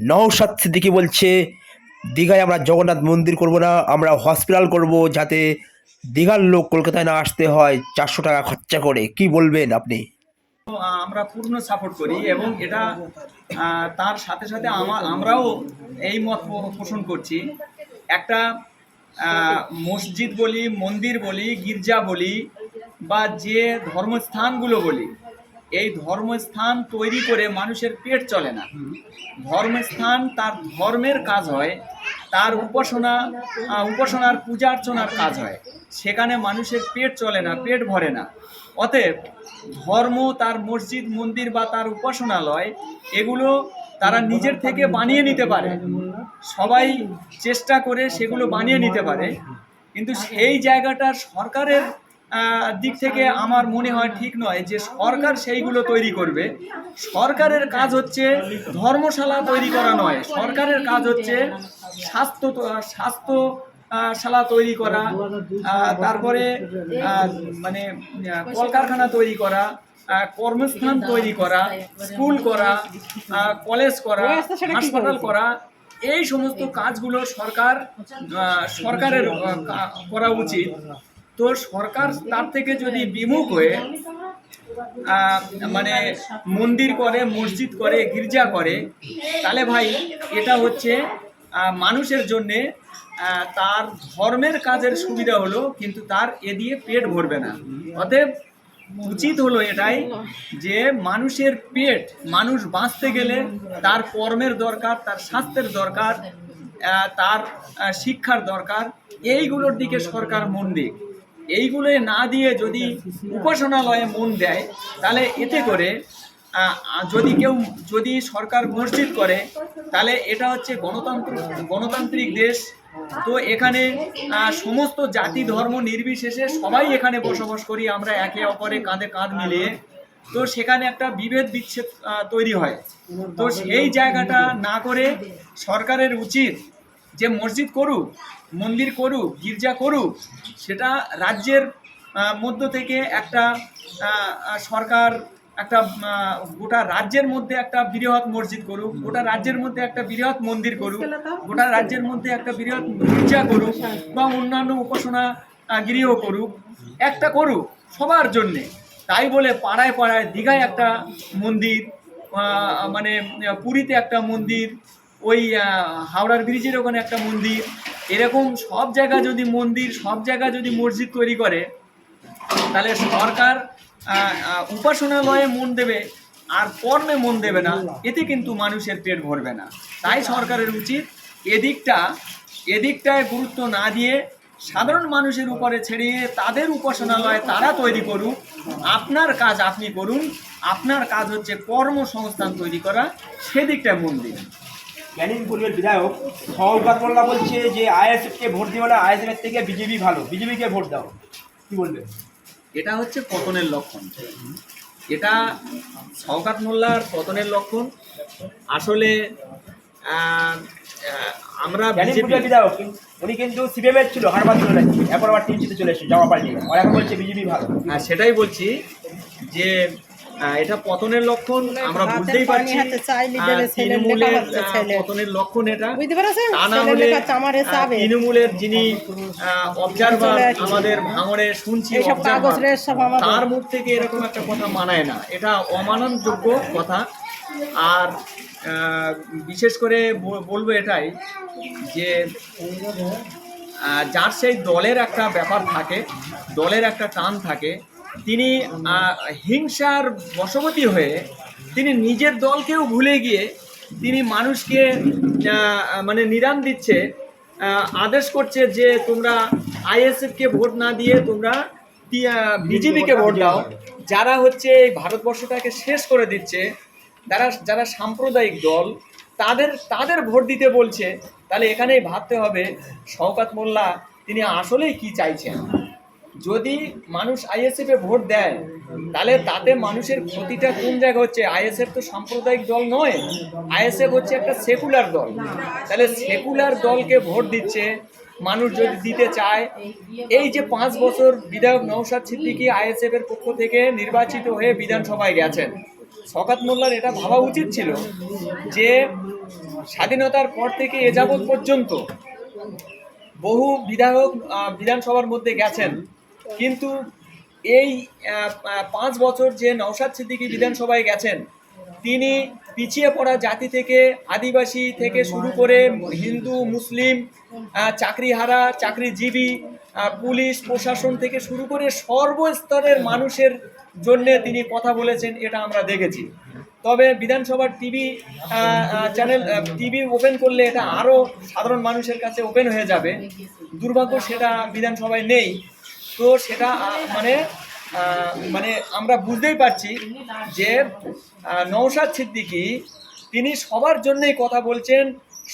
নওশাদ সিদ্দিকি বলছে, দীঘায় আমরা জগন্নাথ মন্দির করব না, আমরা হসপিটাল করব যাতে দীঘার লোক কলকাতায় না আসতে হয়, চারশো টাকা খরচা করে। কি বলবেন আপনি? আমরা পূর্ণ সাপোর্ট করি এবং এটা তার সাথে সাথে আমা- আমরাও এই মত পোষণ করছি। একটা মসজিদ বলি, মন্দির বলি, গির্জা বলি, বা যে ধর্মস্থানগুলো বলি এই ধর্মস্থান তৈরি করে মানুষের পেট চলে না। ধর্মস্থান তার ধর্মের কাজ হয় তার উপাসনা উপাসনার পূজা অর্চনার কাজ হয়। সেখানে মানুষের পেট চলে না পেট ভরে না। অতএব ধর্ম তার মসজিদ মন্দির বা তার উপাসনালয় এগুলো তারা নিজের থেকে বানিয়ে নিতে পারে। সবাই চেষ্টা করে সেগুলো বানিয়ে নিতে পারে। কিন্তু সেই জায়গাটা সরকারের দিক থেকে আমার মনে হয় ঠিক নয় যে সরকার সেইগুলো তৈরি করবে। সরকারের কাজ হচ্ছে ধর্মশালা তৈরি করা নয়। সরকারের কাজ হচ্ছে স্বাস্থ্য স্বাস্থ্য শালা তৈরি করা তারপরে মানে কলকারখানা তৈরি করা কর্মস্থান তৈরি করা, স্কুল করা কলেজ করা, হাসপাতাল করা, এই সমস্ত কাজগুলো সরকার সরকারের করা উচিত। তো সরকার তার থেকে যদি বিমুখ হয়ে মানে মন্দির করে, মসজিদ করে, গির্জা করে, তাহলে ভাই এটা হচ্ছে মানুষের জন্যে তার ধর্মের কাজের সুবিধা হলো, কিন্তু তার এ দিয়ে পেট ভরবে না। অতএব উচিত হলো এটাই যে মানুষের পেট, মানুষ বাঁচতে গেলে তার কর্মের দরকার, তার স্বাস্থ্যের দরকার তার শিক্ষার দরকার, এইগুলোর দিকে সরকার মন দিক। এইগুলো না দিয়ে যদি উপাসনালয়ে মন দেয়, তাহলে এতে করে যদি কেউ, যদি সরকার মসজিদ করে, তাহলে এটা হচ্ছে গণতন্ত্র গণতান্ত্রিক দেশ। তো এখানে সমস্ত জাতি, ধর্ম নির্বিশেষে সবাই এখানে বসবাস করি, আমরা একে অপরে কাঁধে কাঁধ মিলিয়ে। তো সেখানে একটা বিভেদ বিচ্ছেদ তৈরি হয়। তো সেই জায়গাটা না করে সরকারের উচিত যে মসজিদ করুক মন্দির করুক গির্জা করুক সেটা রাজ্যের মধ্য থেকে একটা সরকার একটা গোটা রাজ্যের মধ্যে একটা বৃহৎ মসজিদ করুক গোটা রাজ্যের মধ্যে একটা বৃহৎ মন্দির করুক গোটা রাজ্যের মধ্যে একটা বৃহৎ গির্জা করুক বা অন্যান্য উপাসনা গৃহ করুক একটা করুক সবার জন্যে। তাই বলে পাড়ায় পাড়ায় দীঘায় একটা মন্দির মানে পুরীতে একটা মন্দির ওই হাওড়ার ব্রিজের ওখানে একটা মন্দির এরকম সব জায়গা যদি মন্দির, সব জায়গা যদি মসজিদ তৈরি করে, তাহলে সরকার উপাসনালয়ে মন দেবে, আর কর্মে মন দেবে না, এতে কিন্তু মানুষের পেট ভরবে না। তাই সরকারের উচিত এদিকটা, এদিকটায় গুরুত্ব না দিয়ে সাধারণ মানুষের উপরে ছেড়িয়ে তাদের উপাসনালয় তারা তৈরি করুক, আপনার কাজ আপনি করুন, আপনার কাজ হচ্ছে কর্মসংস্থান তৈরি করা, সেদিকটায় মন দিন। ক্যানিং পূর্বের বিধায়ক সৌগত মোল্লা বলছে যে আইএসএফ কে ভোট দিও না আইএসএফ এর থেকে বিজেপি ভালো বিজেপিকে ভোট দাও। কি বলবে? এটা হচ্ছে পতনের লক্ষণ। এটা শওকাত মোল্লার পতনের লক্ষণ। আসলে আমরা বিধায়ক উনি কিন্তু সিপিএম এর ছিল হারবাদ চলে গেছে এরপর আবার টিম চলে এসেছে জমা পাল্টি আর এখন বলছে বিজেপি ভালো। হ্যাঁ সেটাই বলছি যে এটা পতনের লক্ষণ আমরা বুঝতেই পারছি। তৃণমূলের। পতনের লক্ষণ এটা। তা না হলে তৃণমূলের যিনি অবজারভার আমাদের ভাঙড়ে শুনছি তার মুখ থেকে এরকম একটা কথা মানায় না। এটা অমাননযোগ্য কথা। আর বিশেষ করে বলব এটাই যে যার সেই দলের একটা ব্যাপার থাকে দলের একটা টান থাকে তিনি হিংসার বশবতী হয়ে তিনি নিজের দলকেও ভুলে গিয়ে তিনি মানুষকে মানে নিরাম দিচ্ছে আদেশ করছে যে তোমরা আইএসএফকে ভোট না দিয়ে তোমরা বিজেপিকে ভোট দাও। যারা হচ্ছে এই ভারতবর্ষটাকে শেষ করে দিচ্ছে, যারা যারা সাম্প্রদায়িক দল, তাদের তাদের ভোট দিতে বলছে। তাহলে এখানেই ভাবতে হবে, শওকাত মোল্লা তিনি আসলেই কি চাইছেন? যদি মানুষ আইএসএফ এ ভোট দেয়, তাহলে তাতে মানুষের ক্ষতিটা কোন জায়গা হচ্ছে? আইএসএফ তো সাম্প্রদায়িক দল নয় আইএসএফ হচ্ছে একটা সেকুলার দল। তাহলে সেকুলার দলকে ভোট দিচ্ছে, মানুষ যদি দিতে চায়, এই যে পাঁচ বছর বিধায়ক নৌসাদ সিদ্দিকী আইএসএফ এর পক্ষ থেকে নির্বাচিত হয়ে বিধানসভায় গেছেন শকাত মোল্লার এটা ভাবা উচিত ছিল যে স্বাধীনতার পর থেকে এ যাবৎ পর্যন্ত বহু বিধায়ক বিধানসভার মধ্যে গেছেন। কিন্তু এই পাঁচ বছর যে নওশাদ সিদ্দিকী বিধানসভায় গেছেন, তিনি পিছিয়ে পড়া জাতি থেকে, আদিবাসী থেকে শুরু করে হিন্দু, মুসলিম চাকরিহারা, চাকরিজীবী পুলিশ, প্রশাসন থেকে শুরু করে সর্বস্তরের মানুষের জন্য তিনি কথা বলেছেন, এটা আমরা দেখেছি। তবে বিধানসভার টিভি চ্যানেল টিভি ওপেন করলে এটা আরও সাধারণ মানুষের কাছে ওপেন হয়ে যাবে। দুর্ভাগ্য সেটা বিধানসভায় নেই। তো সেটা মানে মানে আমরা বুঝতেই পারছি যে নওশাদ সিদ্দিকী, তিনি সবার জন্যই কথা বলছেন,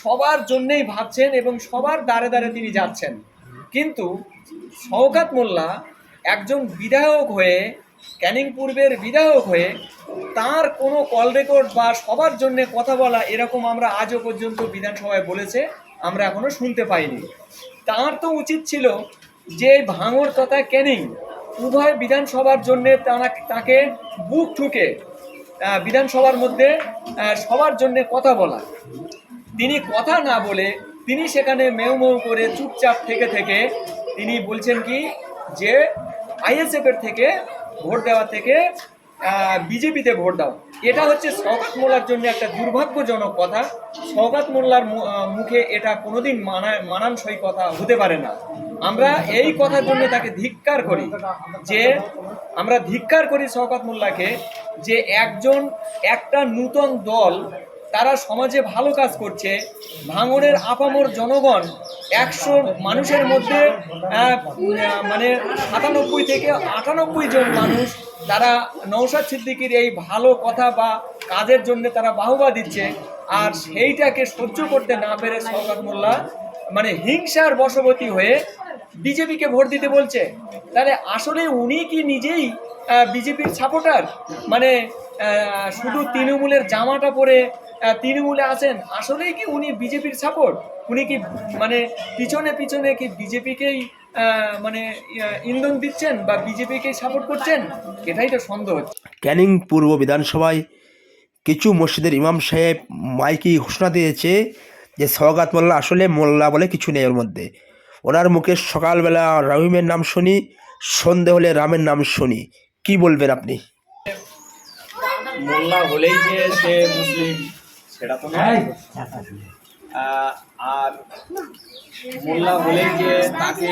সবার জন্যই ভাবছেন এবং সবার দ্বারে দ্বারে তিনি যাচ্ছেন। কিন্তু শওকাত মোল্লা একজন বিধায়ক হয়ে, ক্যানিং পূর্বের বিধায়ক হয়ে, তার কোনো কল রেকর্ড বা সবার জন্য কথা বলা এরকম আমরা আজও পর্যন্ত বিধানসভায় বলেছে, আমরা এখনও শুনতে পাইনি। তার তো উচিত ছিল যে ভাঙর তথা ক্যানিং উভয় বিধানসভার জন্য তারা তাকে বুক ঠুকে বিধানসভার মধ্যে সবার জন্য কথা বলা। তিনি কথা না বলে তিনি সেখানে মেউ মেউ করে চুপচাপ থেকে থেকে তিনি বলছেন কি যে আইএসএফের থেকে ভোট দেওয়া থেকে বিজেপিতে ভোট দাও। এটা হচ্ছে সৌগাত মোল্লার জন্য একটা দুর্ভাগ্যজনক কথা। সৌগাত মোল্লার মুখে এটা কোনোদিন মানা মানানসই কথা হতে পারে না। আমরা এই কথার জন্য তাকে ধিক্কার করি যে আমরা ধিক্কার করি শওকত মোল্লাকে যে একজন, একটা নূতন দল তারা সমাজে ভালো কাজ করছে, ভাঙনের আপামর জনগণ একশো মানুষের মধ্যে মানে সাতানব্বই থেকে আটানব্বই জন মানুষ তারা নৌসাদ সিদ্দিকির এই ভালো কথা বা কাজের জন্য তারা বাহবা দিচ্ছে আর সেইটাকে সহ্য করতে না পেরে শওকত মোল্লা মানে হিংসার বশবতী হয়ে বিজেপিকে ভোট দিতে বলছে। তাহলে আসলে উনি কি নিজেই বিজেপির সাপোর্টার মানে শুধু তৃণমূলের জামাটা পরে তৃণমূলে আছেন? আসলেই কি উনি বিজেপির সাপোর্ট উনি কি মানে পিছনে পিছনে কি বিজেপিকেই মানে ইন্ধন দিচ্ছেন বা বিজেপিকেই সাপোর্ট করছেন? এটাই তো সন্দেহ হচ্ছে। ক্যানিং পূর্ব বিধানসভায় কিছু মসজিদের ইমাম সাহেব মাইকি ঘোষণা দিয়েছে যে সওগাত মোল্লা আসলে মোল্লা বলে কিছু নেই ওর মধ্যে। ওনার মুখে সকালবেলা রহিমের নাম শুনি সন্ধে হলে রামের নাম শুনি। কি বলবেন আপনি? মোল্লা হলেই যে সে মুসলিম সেটা তো নয়। আর মোল্লা হলেই যে তাকে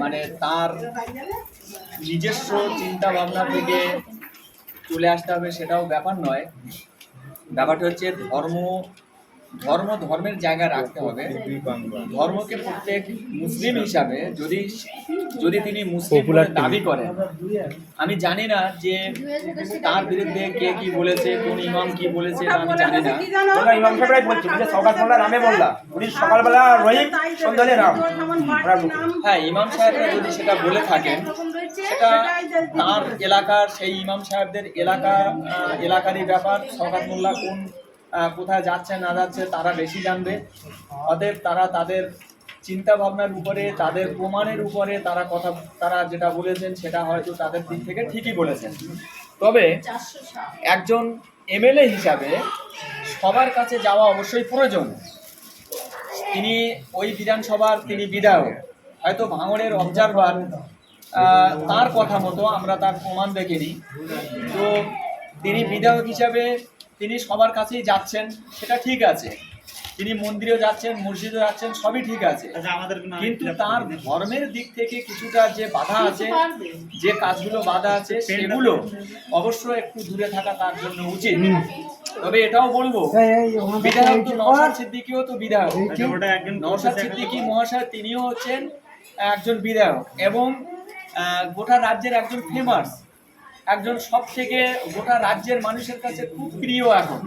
মানে তার নিজস্ব চিন্তা ভাবনা থেকে চলে আসতে হবে সেটাও ব্যাপার নয়। ব্যাপারটা হচ্ছে ধর্ম ধর্ম ধর্মের জায়গা রাখতে হবে। ধর্মকে প্রত্যেক মুসলিম হিসাবে যদি যদি তিনি মুসলিম দাবি করেন আমি জানি না যে তার বিরুদ্ধে কে কি বলেছে কোন ইমাম কি বলেছে আমি জানি না। ইমাম সাহেবরাই বলছে যে রামে মোল্লা উনি সকালবেলা রহিম সন্ধে হলে রাম হ্যাঁ ইমাম সাহেবরা যদি সেটা বলে থাকেন সেটা তার এলাকার সেই ইমাম সাহেবদের এলাকা এলাকারই ব্যাপার সরকার মোল্লা কোন কোথায় যাচ্ছে, না যাচ্ছে, তারা বেশি জানবে। অতএব তারা তাদের চিন্তা ভাবনার উপরে, তাদের প্রমাণের উপরে তারা কথা, তারা যেটা বলেছেন সেটা হয়তো তাদের দিক থেকে ঠিকই বলেছেন। তবে একজন এমএলএ হিসাবে সবার কাছে যাওয়া অবশ্যই প্রয়োজন। তিনি ওই বিধানসভার তিনি বিধায়ক। হয়তো ভাঙড়ের অবজারভার তার কথা মতো আমরা তার প্রমাণ দেখিনি। তো তিনি বিধায়ক হিসাবে তিনি সবার কাছেই যাচ্ছেন সেটা ঠিক আছে। তিনি মন্দিরেও যাচ্ছেন মসজিদে যাচ্ছেন সবই ঠিক আছে। কিন্তু তার ধর্মের দিক থেকে কিছুটা যে বাধা আছে যে কাজগুলো বাধা আছে সেগুলো অবশ্য একটু দূরে থাকা তার জন্য উচিত। তবে এটাও বলব বিধায়ক তো নওশাদ সিদ্দিকিও তো বিধায়ক। নওশাদ সিদ্দিকী মহাশয় তিনিও হচ্ছেন একজন বিধায়ক এবং আহ, গোটা রাজ্যের একজন ফেমাস একজন সব থেকে গোটা রাজ্যের মানুষের কাছে খুব প্রিয় এখন।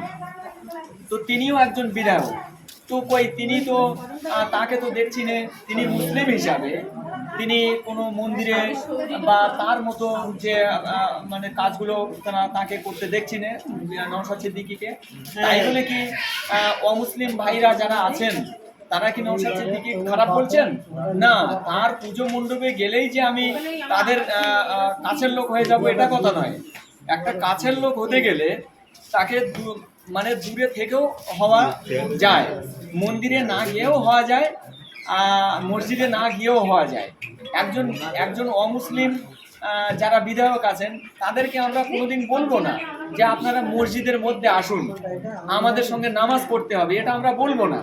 তো তিনিও একজন বিধায়ক। তো কই, তিনি তো তাকে তো দেখছি না। তিনি মুসলিম হিসাবে। তিনি কোনো মন্দিরে বা তার মতো যে মানে কাজগুলো তাকে করতে দেখছি না, নওশাদ সিদ্দিকিকে। তাই বলে কি অমুসলিম ভাইরা যারা আছেন তারা কি নৌসাদ সিদ্দিকি খারাপ বলছেন? না, তার পুজো মণ্ডপে গেলেই যে আমি তাদের কাছের লোক হয়ে যাব, এটা কথা নয়। একটা কাছের লোক হতে গেলে তাকে মানে দূরে থেকেও হওয়া যায়। মন্দিরে না গিয়েও হওয়া যায় মসজিদে না গিয়েও হওয়া যায়। একজন একজন অমুসলিম যারা বিধায়ক আছেন, তাদেরকে আমরা কোনোদিন বলব না যে আপনারা মসজিদের মধ্যে আসুন। আমাদের সঙ্গে নামাজ পড়তে হবে, এটা আমরা বলব না।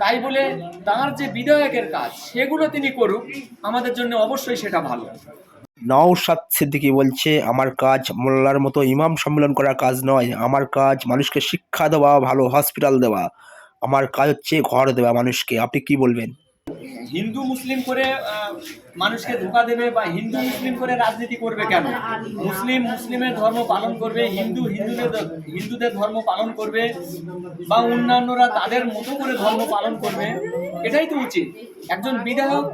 তাই বলে তার যে বিধায়কের কাজ, সেগুলো তিনি করুক, আমাদের জন্য অবশ্যই সেটা ভালো। নওশাদ সিদ্দিকি বলছে, আমার কাজ মোল্লার মতো ইমাম সম্মেলন করার কাজ নয়। আমার কাজ মানুষকে শিক্ষা দেওয়া, ভালো হসপিটাল দেওয়া। আমার কাজ হচ্ছে ঘর দেওয়া মানুষকে। আপনি কি বলবেন? হিন্দু মুসলিম করে মানুষকে ধোকা দেবে বা হিন্দু মুসলিম করে রাজনীতি করবে কেন? মুসলিম মুসলিমের ধর্ম পালন করবে, হিন্দু হিন্দুদের হিন্দুদের ধর্ম পালন করবে বা অন্যান্যরা তাদের মতো করে ধর্ম পালন করবে, এটাই তো উচিত। একজন বিধায়ক,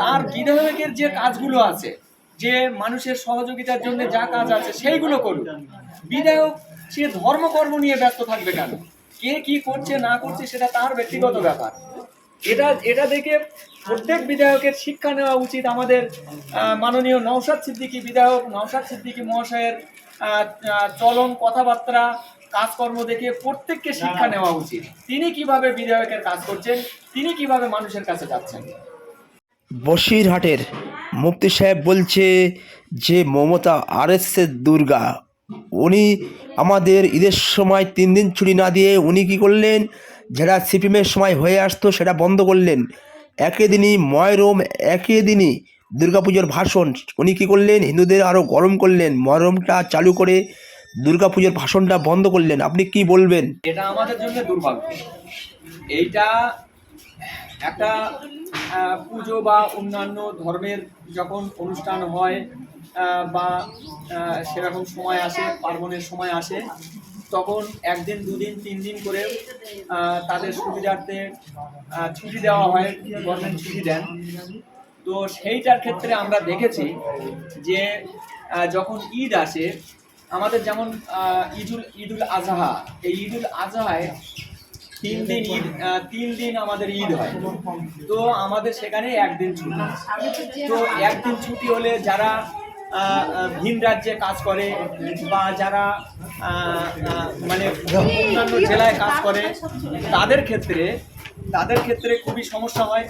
তার বিধায়কের যে কাজগুলো আছে, যে মানুষের সহযোগিতার জন্য যা কাজ আছে, সেইগুলো করুক। বিধায়ক, সে ধর্মকর্ম নিয়ে ব্যস্ত থাকবে কেন? কে কি করছে, না করছে, সেটা তার ব্যক্তিগত ব্যাপার। এটা এটা দেখে প্রত্যেক বিধায়কের শিক্ষা নেওয়া উচিত। আমাদের মাননীয় নওশাদ সিদ্দিকী বিধায়ক, নওশাদ সিদ্দিকী মহাশয়ের চলন, কথাবার্তা, কাজকর্ম দেখে প্রত্যেককে শিক্ষা নেওয়া উচিত। তিনি কীভাবে বিধায়কের কাজ করছেন, তিনি কীভাবে মানুষের কাছে যাচ্ছেন। বসিরহাটের মুফতি সাহেব বলছে যে, মমতা আরএসের দুর্গা, উনি আমাদের ঈদের সময় তিন দিন ছুটি না দিয়ে উনি কি করলেন? যেটা সিপিএমের সময় হয়ে আসতো, সেটা বন্ধ করলেন। একে দিনই ময়রম একে দিনই দুর্গাপুজোর ভাষণ। উনি কী করলেন? হিন্দুদের আরও গরম করলেন। মহরমটা চালু করে দুর্গাপুজোর ভাষণটা বন্ধ করলেন। আপনি কি বলবেন? এটা আমাদের জন্য দুর্ভাগ্য। এইটা একটা পুজো বা অন্যান্য ধর্মের যখন অনুষ্ঠান হয় বা সেরকম সময় আসে, পার্বণের সময় আসে তখন একদিন দুদিন তিন দিন করে তাদের সুবিধার্থে ছুটি দেওয়া হয় গভর্নমেন্ট ছুটি দেন। তো সেইটার ক্ষেত্রে আমরা দেখেছি যে যখন ঈদ আসে আমাদের যেমন ঈদুল ঈদুল আজহা এই ঈদুল আজহায় তিন দিন ঈদ তিন দিন আমাদের ঈদ হয়। তো আমাদের সেখানে একদিন ছুটি। তো একদিন ছুটি হলে যারা ভিন রাজ্যে কাজ করে বা যারা মানে অন্যান্য জেলায় কাজ করে তাদের ক্ষেত্রে তাদের ক্ষেত্রে খুবই সমস্যা হয়।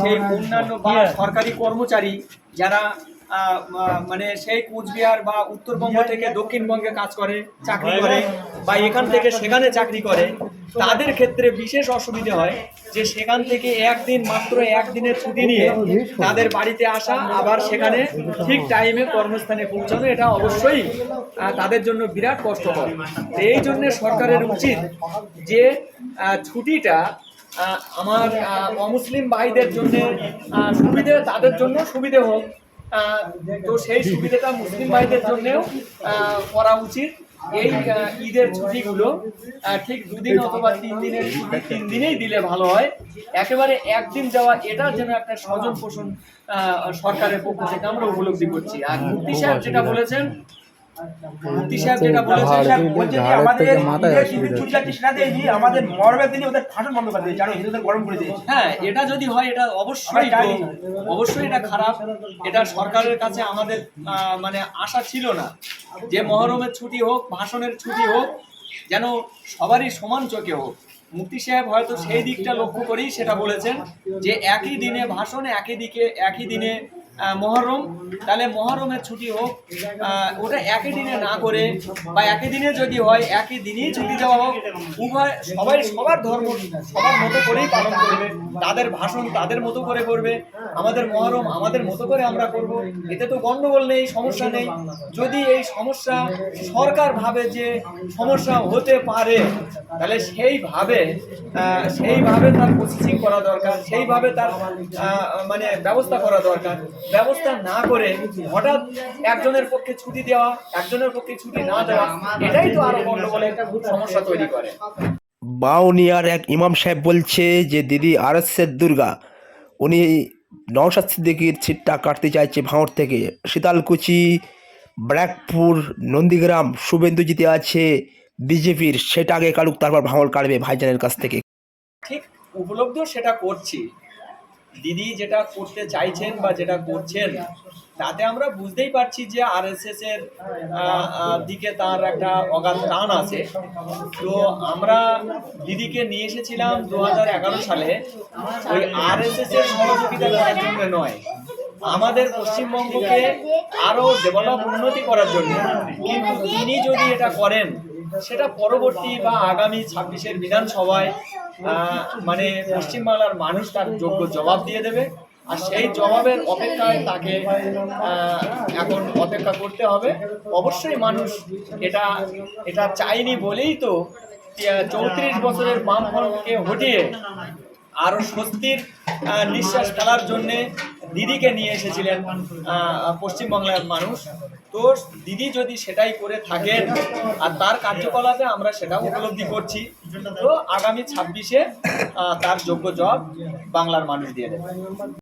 সেই অন্যান্য বা সরকারি কর্মচারী যারা মানে সেই কোচবিহার বা উত্তরবঙ্গ থেকে দক্ষিণবঙ্গে কাজ করে চাকরি করে বা এখান থেকে সেখানে চাকরি করে তাদের ক্ষেত্রে বিশেষ অসুবিধা হয় যে সেখান থেকে একদিন মাত্র একদিনের ছুটি নিয়ে তাদের বাড়িতে আসা আবার সেখানে ঠিক টাইমে কর্মস্থানে পৌঁছানো এটা অবশ্যই তাদের জন্য বিরাট কষ্টকর। এই জন্য সরকারের উচিত যে ছুটিটা আমার অমুসলিম ভাইদের জন্য সুবিধে তাদের জন্য সুবিধে হোক। তো সেই সুবিধাটা মুসলিম ভাইদের জন্যও করা উচিত। এই ঈদের ছুটিগুলো ঠিক দুদিন অথবা তিন দিনের ছুটি, তিন দিনেই দিলে ভালো হয়। একেবারে একদিন যাওয়া এটা যেন একটা স্বজন পোষণ সরকারের পক্ষ থেকে আমরা উপলব্ধি করছি। আর মুক্তি সাহেব যেটা বলেছেন মুফতি সাহেব যেটা বলেছেন স্যার বলছে যে আমাদের ঈদের তিন যাচ্ছে। সেটা দেয়নি আমাদের মহরমের দিনই ওদের ভাষণ বন্ধ করে দিয়েছে আরও হিন্দুদের গরম করে দিয়েছে। হ্যাঁ এটা যদি হয় এটা অবশ্যই আমরা চাই। তো- অবশ্যই এটা খারাপ। এটা সরকারের কাছে আমাদের আহ, মানে আশা ছিল না। যে মহরমের ছুটি হোক ভাষণের ছুটি হোক যেন সবারই সমান চোখে হোক। মুক্তি সাহেব হয়তো সেই দিকটা লক্ষ্য করেই সেটা বলেছেন যে একই দিনে ভাষণ একই দিকে একই দিনে মহরম, তাহলে মহরমের ছুটি হোক ওটা একই দিনে না করে, বা একই দিনে যদি হয়, একই দিনেই ছুটি দেওয়া হোক, উভয়, সবাই, সবার ধর্ম, সবার মতো করেই পালন করবে, তাদের ভাষণ তাদের মতো করে করবে, আমাদের মহরম আমাদের মতো করে আমরা করব, এতে তো গণ্ডগোল নেই, সমস্যা নেই। যদি এই সমস্যা সরকার ভাবে যে সমস্যা হতে পারে, তাহলে সেইভাবে সেইভাবে তার প্রসেসিং করা দরকার, সেইভাবে তার মানে ব্যবস্থা করা দরকার। ব্যবস্থা না করে হঠাৎ একজনের পক্ষে ছুটি দেওয়া একজনের পক্ষে ছুটি না দেওয়া এটাই তো আরও গন্ডগোলের সমস্যা তৈরি করে। বাউনিয়ার এক ইমাম সাহেব বলছে যে দিদি আরএসের দুর্গা উনি নওশাদ সিদ্দিকির ছিটটা কাটতে চাইছে ভাঁড় থেকে। শীতালকুচি ব্র্যাকপুর নন্দীগ্রাম শুভেন্দু জিতে আছে বিজেপির সেটা আগে কাটুক তারপর ভাঁড় কাটবে ভাইজানের কাছ থেকে। ঠিক উপলব্ধ সেটা করছি। দিদি যেটা করতে চাইছেন বা যেটা করছেন, তাতে আমরা বুঝতেই পারছি যে আরএসএস এর দিকে তার একটা অগাধ টান আছে। তো আমরা দিদিকে নিয়ে এসেছিলাম দু হাজার এগারো সালে। ওই আরএসএস এর সহযোগিতা করার জন্য নয়, আমাদের পশ্চিমবঙ্গকে আরও ডেভেলপ উন্নতি করার জন্য। কিন্তু তিনি যদি এটা করেন, সেটা পরবর্তী বা আগামী ছাব্বিশের বিধানসভায় মানে পশ্চিমবাংলার মানুষ তার যোগ্য জবাব দিয়ে দেবে। আর সেই জবাবের অপেক্ষায় তাকে এখন অপেক্ষা করতে হবে। অবশ্যই মানুষ এটা এটা চাইনি বলেই তো চৌত্রিশ বছরের বামফলকে হটিয়ে আরও স্বস্তির নিঃশ্বাস ফেলার জন্যে দিদিকে নিয়ে এসেছিলেন পশ্চিমবাংলার মানুষ। তো দিদি যদি সেটাই করে থাকেন, আর তার কার্যকলাপে আমরা সেটাও উপলব্ধি করছি, তো আগামী ছাব্বিশে তার যোগ্য জব বাংলার মানুষ দিয়ে দেবে।